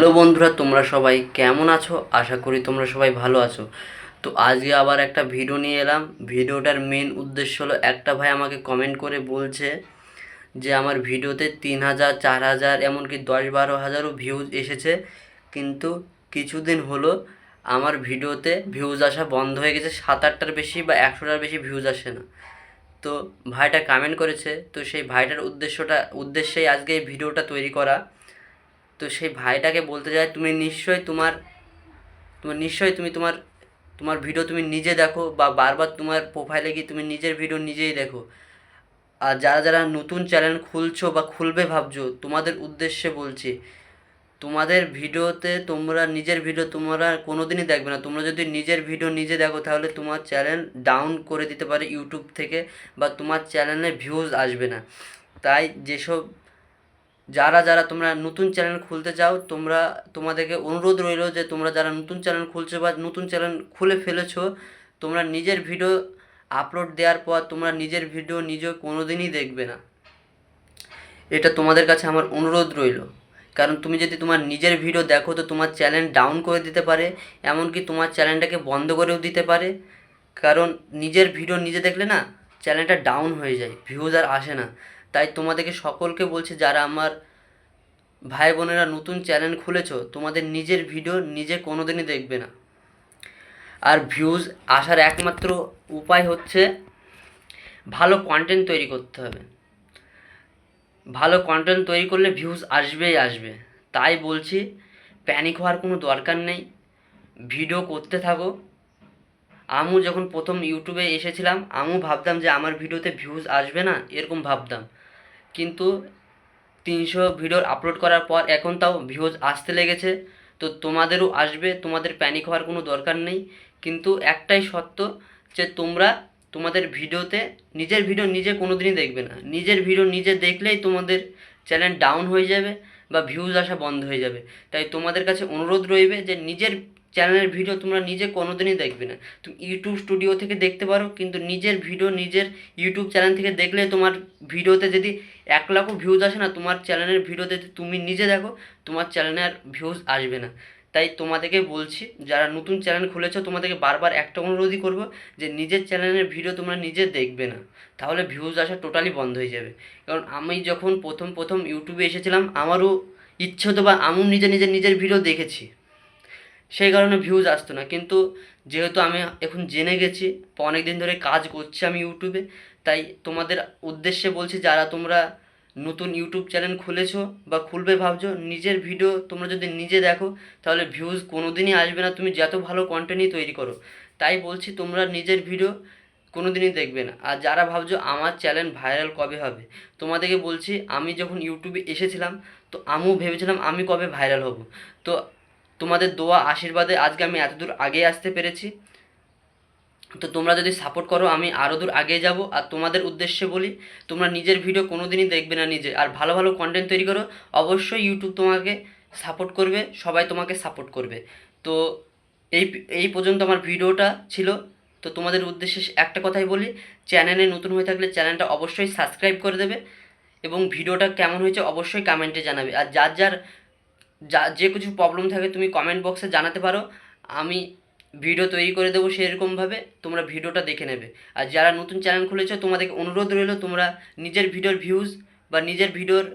Hello বন্ধুরা, তোমরা সবাই কেমন আছো? আশা করি তোমরা সবাই ভালো আছো। তো আজকে আবার একটা ভিডিও নিয়ে এলাম। ভিডিওটার মেন উদ্দেশ্য হলো, একটা ভাই আমাকে কমেন্ট করে বলছে যে, আমার ভিডিওতে তিন হাজার, চার হাজার, এমনকি দশ বারো হাজারও ভিউজ এসেছে। কিন্তু কিছুদিন হলো আমার ভিডিওতে ভিউজ আসা বন্ধ হয়ে গেছে। সাত আটটার বেশি বা একশোটার বেশি ভিউজ আসে না। তো ভাইটা কমেন্ট করেছে। তো সেই ভাইটার উদ্দেশ্যটা, উদ্দেশ্যেই আজকে এই ভিডিওটা তৈরি করা। তো সেই ভাইটাকে বলতে চাই তুমি নিশ্চয়ই তোমার তোমার, নিশ্চয়ই তুমি তোমার তোমার ভিডিও তুমি নিজে দেখো বা বারবার তোমার প্রোফাইলে গিয়ে তুমি নিজের ভিডিও নিজেই দেখো। আর যারা যারা নতুন চ্যানেল খুলছো বা খুলবে ভাবছ, তোমাদের উদ্দেশ্যে বলছি, তোমাদের ভিডিওতে তোমরা, নিজের ভিডিও তোমরা কোনো দিনই দেখবে না। তোমরা যদি নিজের ভিডিও নিজে দেখো, তাহলে তোমার চ্যানেল ডাউন করে দিতে পারে ইউটিউব থেকে বা তোমার চ্যানেলে ভিউজ আসবে না। তাই যেসব যারা যারা তোমরা নতুন চ্যানেল খুলতে চাও, তোমরা, তোমাদেরকে অনুরোধ রইল যে তোমরা যারা নতুন চ্যানেল খুলছো বা নতুন চ্যানেল খুলে ফেলেছো, তোমরা নিজের ভিডিও আপলোড দেওয়ার পর তোমরা নিজের ভিডিও নিজে কোনো দিনই দেখবে না। এটা তোমাদের কাছে আমার অনুরোধ রইল। কারণ তুমি যদি তোমার নিজের ভিডিও দেখো, তো তোমার চ্যানেল ডাউন করে দিতে পারে, এমনকি তোমার চ্যানেলটাকে বন্ধ করেও দিতে পারে। কারণ নিজের ভিডিও নিজে দেখলে না চ্যানেলটা ডাউন হয়ে যায় ভিউজ আর আসে না। তাই তোমাদেরকে সকলকে বলছি, যারা আমার ভাই বোনেরা নতুন চ্যানেল খুলেছো, তোমাদের নিজের ভিডিও নিজে কোনো দিনই দেখবে না। আর ভিউজ আসার একমাত্র উপায় হচ্ছে, ভালো কন্টেন্ট তৈরি করতে হবে। ভালো কন্টেন্ট তৈরি করলে ভিউজ আসবেই আসবে। তাই বলছি প্যানিক হওয়ার কোনো দরকার নেই। ভিডিও করতে থাকো। আমু যখন প্রথম ইউটিউবে এসেছিলাম আমু ভাবতাম যে আমার ভিডিওতে ভিউজ আসবে না, এরকম ভাবতাম। কিন্তু তিনশো ভিডিওর আপলোড করার পর এখন তাও ভিউজ আসতে লেগেছে। তো তোমাদেরও আসবে, তোমাদের প্যানিক হওয়ার কোনো দরকার নেই। কিন্তু একটাই সত্য যে তোমরা তোমাদের ভিডিওতে, নিজের ভিডিও নিজে কোনো দিনই দেখবে না। নিজের ভিডিও নিজে দেখলেই তোমাদের চ্যানেল ডাউন হয়ে যাবে বা ভিউজ আসা বন্ধ হয়ে যাবে। তাই তোমাদের কাছে অনুরোধ রইবে যে নিজের চ্যানেলের ভিডিও তোমরা নিজে কোনো দিনই দেখবে না। তুমি ইউটিউব স্টুডিও থেকে দেখতে পারো, কিন্তু নিজের ভিডিও নিজের ইউটিউব চ্যানেল থেকে দেখলে তোমার ভিডিওতে যদি এক লাখও ভিউজ আসে না, তোমার চ্যানেলের ভিডিওতে তুমি নিজে দেখো, তোমার চ্যানেলে আর ভিউজ আসবে না। তাই তোমাদেরকে বলছি, যারা নতুন চ্যানেল খুলেছো, তোমাদেরকে বারবার একটা অনুরোধই করব যে নিজের চ্যানেলের ভিডিও তোমরা নিজে দেখবে না। তাহলে ভিউজ আসা টোটালি বন্ধ হয়ে যাবে। কারণ আমি যখন প্রথম প্রথম ইউটিউবে এসেছিলাম, আমারও ইচ্ছে হতো বা আমিও নিজে নিজে, নিজের ভিডিও দেখেছি। সেই কারণে ভিউজ আসতো না। কিন্তু যেহেতু আমি এখন জেনে গেছি অনেক দিন ধরে কাজ করছি আমি ইউটিউবে তাই তোমাদের উদ্দেশ্যে বলছি, যারা তোমরা নতুন ইউটিউব চ্যানেল খুলেছো বা খুলবে ভাবছ, নিজের ভিডিও তোমরা যদি নিজে দেখো, তাহলে ভিউজ কোনো দিনই আসবে না। তুমি যত ভালো কন্টেন্টই তৈরি করো, তাই বলছি, তোমরা নিজের ভিডিও কোনো দিনই দেখবে না। আর যারা ভাবছ আমার চ্যানেল ভাইরাল কবে হবে, তোমাদেরকে বলছি, আমি যখন ইউটিউবে এসেছিলাম, তো আমিও ভেবেছিলাম আমি কবে ভাইরাল হব। তো তোমাদের দোয়া, আশীর্বাদে আজকে আমি এত দূর আগে আসতে পেরেছি। তো তোমরা যদি সাপোর্ট করো, আমি আরও দূর আগে যাব। আর তোমাদের উদ্দেশ্যে বলি, তোমরা নিজের ভিডিও কোনো দিনই দেখবে না নিজে। আর ভালো ভালো কন্টেন্ট তৈরি করো, অবশ্যই ইউটিউব তোমাকে সাপোর্ট করবে, সবাই তোমাকে সাপোর্ট করবে। তো এই এই পর্যন্ত আমার ভিডিওটা ছিল। তো তোমাদের উদ্দেশ্যে একটা কথাই বলি চ্যানেলে নতুন হয়ে থাকলে চ্যানেলটা অবশ্যই সাবস্ক্রাইব করে দেবে। এবং ভিডিওটা কেমন হয়েছে অবশ্যই কমেন্টে জানাবে। আর যার যার যা, যে কিছু প্রবলেম থাকে তুমি কমেন্ট বক্সে জানাতে পারো। আমি ভিডিও তৈরি করে দেবো সেরকমভাবে, তোমরা ভিডিওটা দেখে নেবে। আর যারা নতুন চ্যানেল খুলেছো, তোমাদেরকে অনুরোধ রইল, তোমরা নিজের ভিডিওর ভিউজ বা নিজের ভিডিওর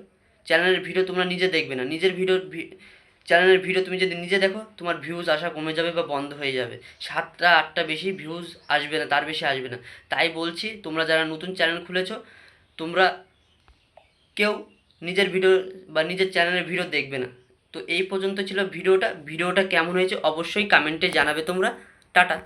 চ্যানেলের ভিডিও তোমরা নিজে দেখবে না। নিজের ভিডিওর চ্যানেলের ভিডিও তুমি যদি নিজে দেখো, তোমার ভিউজ আসা কমে যাবে বা বন্ধ হয়ে যাবে। সাতটা, আটটা বেশি ভিউজ আসবে না, তার বেশি আসবে না। তাই বলছি, তোমরা যারা নতুন চ্যানেল খুলেছো, তোমরা কেউ নিজের ভিডিও বা নিজের চ্যানেলের ভিডিও দেখবে না। তো এই পর্যন্ত ছিল ভিডিওটা। ভিডিওটা কেমন হয়েছে অবশ্যই কমেন্টে জানাবে তোমরা। টাটা।